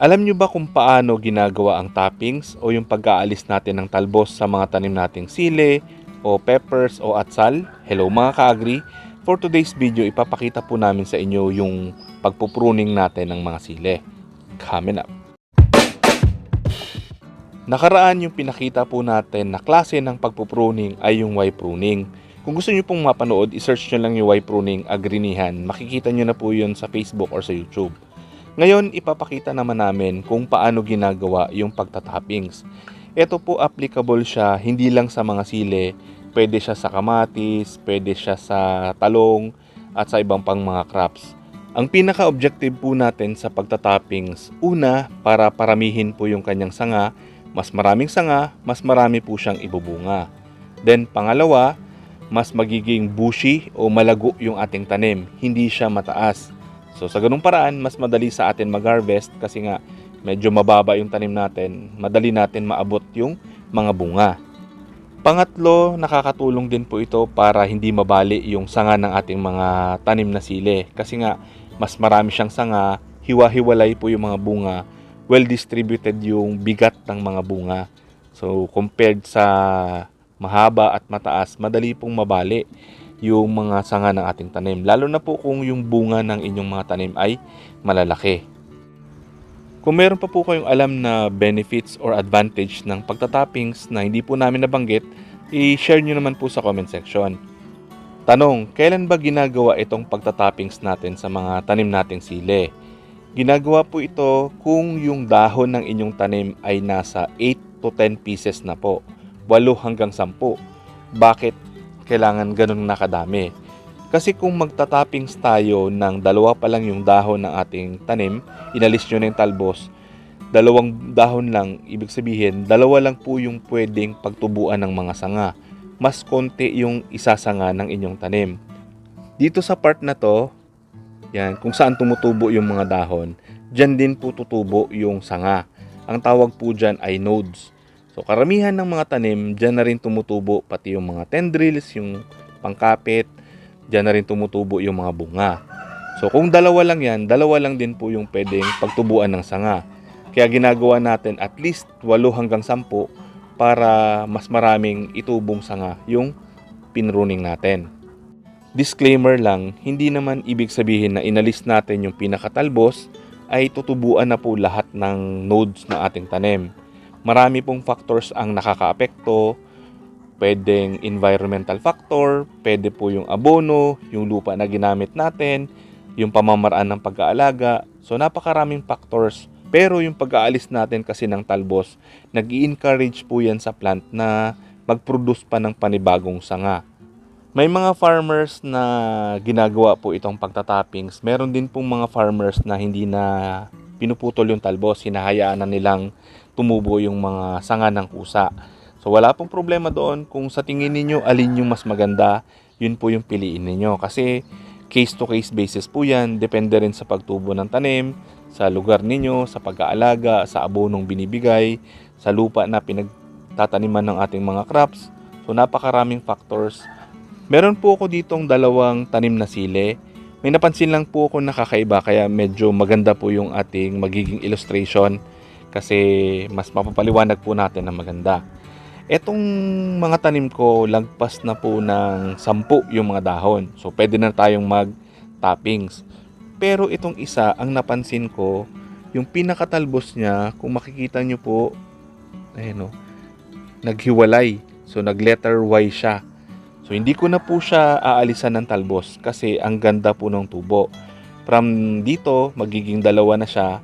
Alam nyo ba kung paano ginagawa ang toppings o yung pag-aalis natin ng talbos sa mga tanim nating sile o peppers o atsal? Hello mga ka-agri! For today's video, ipapakita po namin sa inyo yung pagpupruning natin ng mga sile. Coming up! Nakaraan yung pinakita po natin na klase ng pagpupruning ay yung Y pruning. Kung gusto nyo pong mapanood, isearch nyo lang yung Y pruning agrinihan. Makikita nyo na po yun sa Facebook or sa YouTube. Ngayon, ipapakita naman namin kung paano ginagawa yung pagtatoppings. Ito po applicable siya hindi lang sa mga sile, pwede siya sa kamatis, pwede siya sa talong, at sa ibang pang mga crops. Ang pinaka-objective po natin sa pagtatoppings, una, para paramihin po yung kanyang sanga, mas maraming sanga, mas marami po siyang ibubunga. Then pangalawa, mas magiging bushy o malago yung ating tanim, hindi siya mataas. So sa ganung paraan, mas madali sa atin mag-harvest kasi nga medyo mababa yung tanim natin, madali natin maabot yung mga bunga. Pangatlo, nakakatulong din po ito para hindi mabali yung sanga ng ating mga tanim na sili. Kasi nga, mas marami siyang sanga, hiwa-hiwalay po yung mga bunga, well distributed yung bigat ng mga bunga. So, compared sa mahaba at mataas, madali pong mabali yung mga sanga ng ating tanim. Lalo na po kung yung bunga ng inyong mga tanim ay malalaki. Kung meron pa po kayong alam na benefits or advantage ng pagtatoppings na hindi po namin nabanggit, i-share nyo naman po sa comment section. Tanong, kailan ba ginagawa itong pagtatoppings natin sa mga tanim nating sili? Ginagawa po ito kung yung dahon ng inyong tanim ay nasa 8 to 10 pieces na po. 8 hanggang 10. Bakit kailangan ganun nakadami? Kasi kung magtatoppings tayo ng dalawa pa lang yung dahon ng ating tanim, inalis nyo na yung talbos, dalawang dahon lang, ibig sabihin, dalawa lang po yung pwedeng pagtubuan ng mga sanga. Mas konti yung isasanga ng inyong tanim. Dito sa part na to, yan, kung saan tumutubo yung mga dahon, dyan din po tutubo yung sanga. Ang tawag po dyan ay nodes. So karamihan ng mga tanim, dyan na rin tumutubo pati yung mga tendrils, yung pangkapit, dyan na rin tumutubo yung mga bunga. So kung dalawa lang yan, dalawa lang din po yung pwedeng pagtubuan ng sanga. Kaya ginagawa natin at least 8 hanggang 10 para mas maraming itubong sanga yung pinruning natin. Disclaimer lang, hindi naman ibig sabihin na inalis natin yung pinakatalbos ay tutubuan na po lahat ng nodes na ating tanim. Marami pong factors ang nakakaapekto, pwedeng environmental factor, pwede po yung abono, yung lupa na ginamit natin, yung pamamaraan ng pag-aalaga. So napakaraming factors. Pero yung pag-aalis natin kasi ng talbos, nag encourage po yan sa plant na mag-produce pa ng panibagong sanga. May mga farmers na ginagawa po itong pagtatoppings. Meron din pong mga farmers na hindi na pinuputol yung talbos, hinahayaan na nilang tumubo yung mga sanga ng kusa. So wala pong problema doon kung sa tingin ninyo alin yung mas maganda, yun po yung piliin ninyo. Kasi case to case basis po yan, depende rin sa pagtubo ng tanim, sa lugar ninyo, sa pag-aalaga, sa abonong binibigay, sa lupa na pinagtataniman ng ating mga crops. So napakaraming factors Meron po ako ditong dalawang tanim na sili. May napansin lang po ako nakakaiba kaya medyo maganda po yung ating magiging illustration kasi mas mapapaliwanag po natin na maganda. Etong mga tanim ko, lagpas na po ng sampu yung mga dahon. So pwede na tayong mag-toppings. Pero itong isa, ang napansin ko, yung pinakatalbos niya, kung makikita nyo po, ayun o, naghiwalay. So nag letter Y siya. So hindi ko na po siya aalisan ng talbos kasi ang ganda po ng tubo. From dito, magiging dalawa na siya.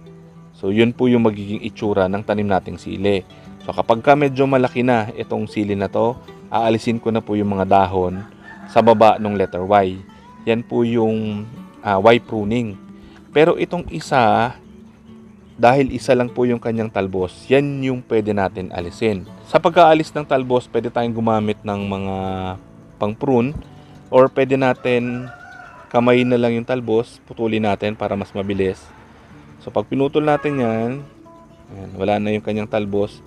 So yun po yung magiging itsura ng tanim nating sili. So kapag ka medyo malaki na itong sili na to, aalisin ko na po yung mga dahon sa baba ng letter Y. Yan po yung uh, Y pruning. Pero itong isa, dahil isa lang po yung kanyang talbos, yan yung pwede natin alisin. Sa pag-aalis ng talbos, pwede tayong gumamit ng mga pang prune or pwede natin kamay na lang yung talbos, putulin natin para mas mabilis. So pag pinutol natin yan, ayan, wala na yung kanyang talbos.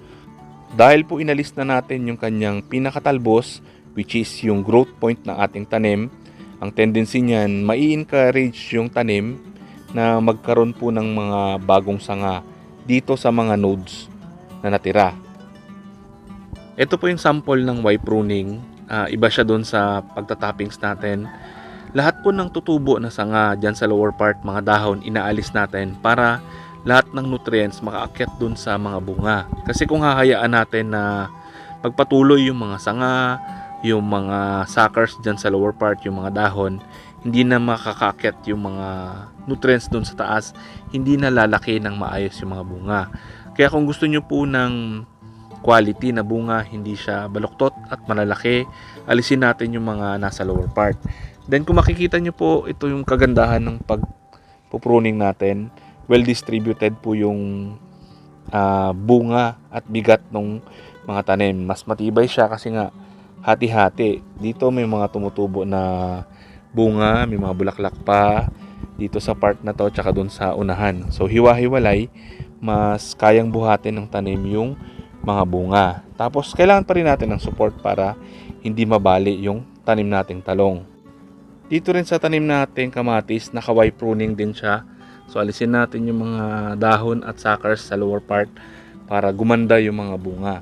Dahil po inalis na natin yung kanyang pinakatalbos, which is yung growth point ng ating tanim, ang tendency niyan, mai-encourage yung tanim na magkaroon po ng mga bagong sanga dito sa mga nodes na natira. Ito po yung sample ng Y pruning. Ah, iba siya doon sa pagtatoppings natin. Lahat po ng tutubo na sanga dyan sa lower part, mga dahon, inaalis natin para lahat ng nutrients makaakyat doon sa mga bunga. Kasi kung hahayaan natin na pagpatuloy yung mga sanga, yung mga suckers dyan sa lower part, yung mga dahon, hindi na makakaakyat yung mga nutrients doon sa taas, hindi na lalaki ng maayos yung mga bunga. Kaya kung gusto nyo po ng quality na bunga, hindi siya baluktot at malalaki, alisin natin yung mga nasa lower part. Then kung makikita nyo po, ito yung kagandahan ng pagpupruning natin. Well distributed po yung ah, bunga at bigat ng mga tanim. Mas matibay siya kasi nga hati-hati. Dito may mga tumutubo na bunga, may mga bulaklak pa dito sa part na to tsaka doon sa unahan. So hiwa-hiwalay, mas kayang buhatin ng tanim yung mga bunga. Tapos kailangan pa rin natin ng support para hindi mabali yung tanim nating talong. Dito rin sa tanim nating kamatis, naka-Y pruning din siya. So alisin natin yung mga dahon at suckers sa lower part para gumanda yung mga bunga.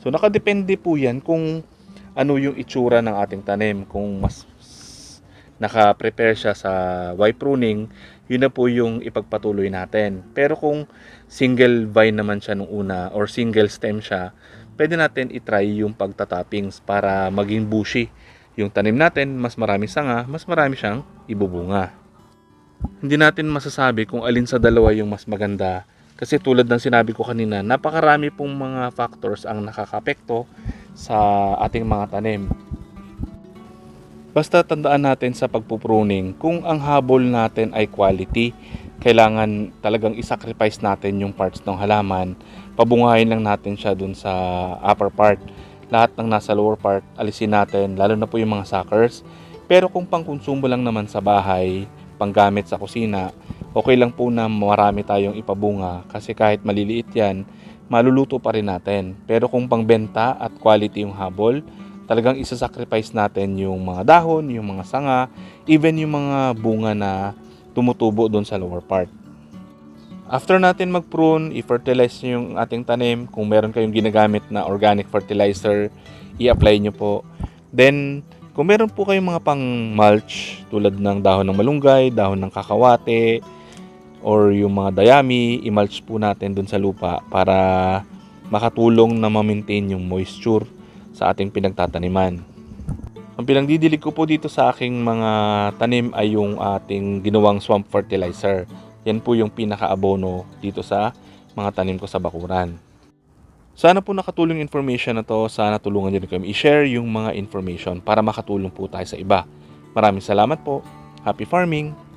So nakadepende po yan kung ano yung itsura ng ating tanim. Kung mas naka-prepare siya sa Y pruning, yun na po yung ipagpatuloy natin. Pero kung single vine naman siya nung una or single stem siya, pwede natin itry yung pagtatoppings para maging bushy. Yung tanim natin, mas marami sanga, mas marami siyang ibubunga. Hindi natin masasabi kung alin sa dalawa yung mas maganda kasi tulad ng sinabi ko kanina, napakarami pong mga factors ang nakakapekto sa ating mga tanim. Basta tandaan natin sa pagpupruning, kung ang habol natin ay quality, kailangan talagang isacrifice natin yung parts ng halaman. Pabungahin lang natin siya dun sa upper part. Lahat ng nasa lower part, alisin natin, lalo na po yung mga suckers. Pero kung pangkonsumo lang naman sa bahay, panggamit sa kusina, okay lang po na marami tayong ipabunga kasi kahit maliliit yan, maluluto pa rin natin. Pero kung pangbenta at quality yung habol, talagang isa-sacrifice natin yung mga dahon, yung mga sanga, even yung mga bunga na tumutubo doon sa lower part. After natin mag-prune, i-fertilize nyo yung ating tanim. Kung meron kayong ginagamit na organic fertilizer, i-apply nyo po. Then, kung meron po kayong mga pang mulch tulad ng dahon ng malunggay, dahon ng kakawate, or yung mga dayami, i-mulch po natin dun sa lupa para makatulong na ma-maintain yung moisture sa ating pinagtataniman. Ang pinagdidilig ko po dito sa aking mga tanim ay yung ating ginawang swamp fertilizer. Yan po yung pinaka-abono dito sa mga tanim ko sa bakuran. Sana po nakatulong information na to. Sana tulungan nyo rin kami i-share yung mga information para makatulong po tayo sa iba. Maraming salamat po. Happy farming!